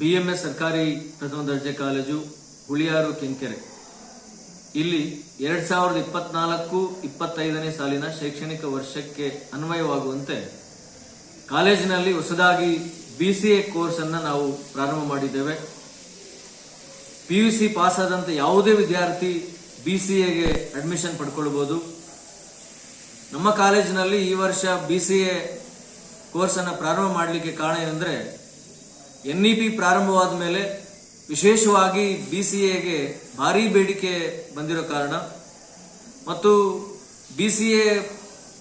B M S ಸರ್ಕಾರಿ ಪ್ರಥಮ ದರ್ಜೆ ಕಾಲೇಜು ಹುಳಿಯಾರು, ಕೆಂಕೆರೆ. ಇಲ್ಲಿ ಎರಡ್ ಸಾವಿರದ ಇಪ್ಪತ್ನಾಲ್ಕು ಇಪ್ಪತ್ತೈದನೇ ಸಾಲಿನ ಶೈಕ್ಷಣಿಕ ವರ್ಷಕ್ಕೆ ಅನ್ವಯವಾಗುವಂತೆ ಕಾಲೇಜಿನಲ್ಲಿ ಹೊಸದಾಗಿ ಬಿಸಿಎ ಕೋರ್ಸ್ ಅನ್ನ ನಾವು ಪ್ರಾರಂಭ ಮಾಡಿದ್ದೇವೆ. ಪಿಯುಸಿ ಪಾಸ್ ಆದಂತ ಯಾವುದೇ ವಿದ್ಯಾರ್ಥಿ ಬಿಸಿಎಗೆ ಅಡ್ಮಿಷನ್ ಪಡ್ಕೊಳ್ಬಹುದು ನಮ್ಮ ಕಾಲೇಜಿನಲ್ಲಿ ಈ ವರ್ಷ ಬಿಸಿಎ ಕೋರ್ಸ್ ಅನ್ನ ಪ್ರಾರಂಭ ಮಾಡಲಿಕ್ಕೆ ಕಾರಣ ಏನಂದ್ರೆ ಎನ್ಇಪಿ ಪ್ರಾರಂಭವಾದ ಮೇಲೆ ವಿಶೇಷವಾಗಿ ಬಿಸಿಎಗೆ ಭಾರಿ ಬೇಡಿಕೆ ಬಂದಿರೋ ಕಾರಣ ಮತ್ತು ಬಿಸಿಎ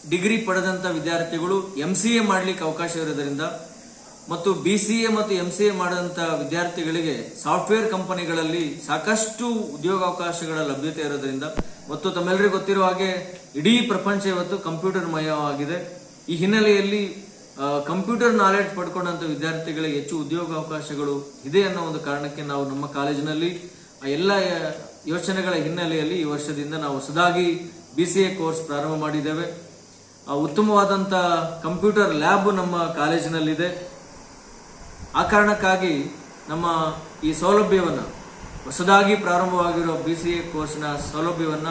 ಡಿಗ್ರಿ ಪಡೆದಂತ ವಿದ್ಯಾರ್ಥಿಗಳು ಎಂ ಸಿ ಎ ಮಾಡಲಿಕ್ಕೆ ಅವಕಾಶ ಇರೋದರಿಂದ ಮತ್ತು ಬಿ ಸಿ ಎ ಮತ್ತು ಎಂ ಸಿ ಎ ಮಾಡಿದಂಥ ವಿದ್ಯಾರ್ಥಿಗಳಿಗೆ ಸಾಫ್ಟ್ವೇರ್ ಕಂಪನಿಗಳಲ್ಲಿ ಸಾಕಷ್ಟು ಉದ್ಯೋಗಾವಕಾಶಗಳ ಲಭ್ಯತೆ ಇರೋದರಿಂದ ಮತ್ತು ತಮ್ಮೆಲ್ಲರಿಗೂ ಗೊತ್ತಿರುವ ಹಾಗೆ ಇಡೀ ಪ್ರಪಂಚ ಇವತ್ತು ಕಂಪ್ಯೂಟರ್ ಮಯವಾಗಿದೆ ಈ ಹಿನ್ನೆಲೆಯಲ್ಲಿ ಕಂಪ್ಯೂಟರ್ ನಾಲೆಡ್ಜ್ ಪಡ್ಕೊಂಡಂತ ವಿದ್ಯಾರ್ಥಿಗಳಿಗೆ ಹೆಚ್ಚು ಉದ್ಯೋಗಾವಕಾಶಗಳು ಇದೆ ಅನ್ನೋ ಒಂದು ಕಾರಣಕ್ಕೆ ನಾವು ನಮ್ಮ ಕಾಲೇಜಿನಲ್ಲಿ ಎಲ್ಲ ಯೋಚನೆಗಳ ಹಿನ್ನೆಲೆಯಲ್ಲಿ ಈ ವರ್ಷದಿಂದ ನಾವು ಹೊಸದಾಗಿ ಬಿ ಸಿ ಎ ಕೋರ್ಸ್ ಪ್ರಾರಂಭ ಮಾಡಿದ್ದೇವೆ. ಆ, ಉತ್ತಮವಾದಂತ ಕಂಪ್ಯೂಟರ್ ಲ್ಯಾಬ್ ನಮ್ಮ ಕಾಲೇಜಿನಲ್ಲಿದೆ. ಆ ಕಾರಣಕ್ಕಾಗಿ ನಮ್ಮ ಈ ಸೌಲಭ್ಯವನ್ನು ಹೊಸದಾಗಿ ಪ್ರಾರಂಭವಾಗಿರುವ ಬಿ ಸಿ ಎ ಕೋರ್ಸ್ನ ಸೌಲಭ್ಯವನ್ನ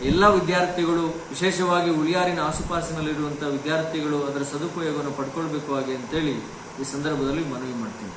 ಎಲ್ಲ ವಿದ್ಯಾರ್ಥಿಗಳು, ವಿಶೇಷವಾಗಿ ಉಳಿಯಾರಿನ ಆಸುಪಾಸಿನಲ್ಲಿರುವಂತಹ ವಿದ್ಯಾರ್ಥಿಗಳು ಅದರ ಸದುಪಯೋಗವನ್ನು ಪಡ್ಕೊಳ್ಬೇಕು ಹಾಗೆ ಅಂತೇಳಿ ಈ ಸಂದರ್ಭದಲ್ಲಿ ಮನವಿ ಮಾಡ್ತೀನಿ.